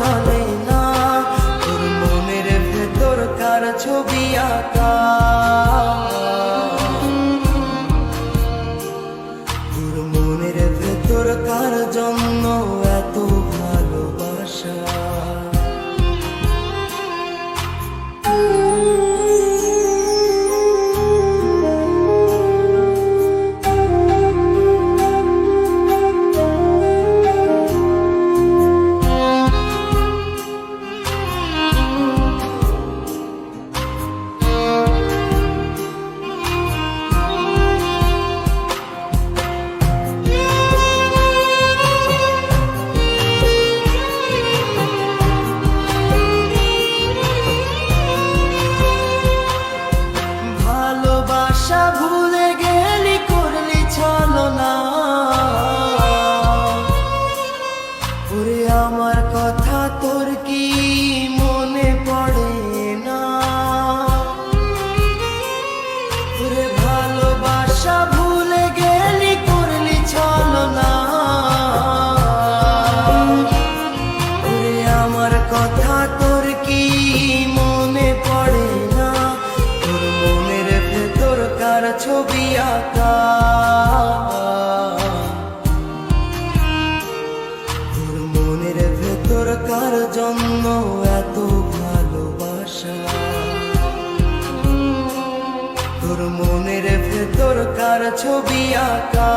আর না। তোর মনের ভেতর কার ছবি আঁকা? তোর মনের ভেতর কার জন্য ভালোবাসা ভুলে গেলি, করলি চলো না। ওরে আমার কথা তোর কি মনে না? ভেতর কার ছবি আঁকা। ভেতর কার জন্য এত ভালোবাসা। তোর মনের ভেতর কার ছবি আঁকা।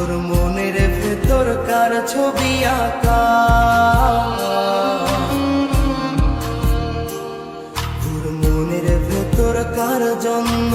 তোর মনের ভেতর কার ছবি আঁকা? তোর মনের ভেতর কার জন্য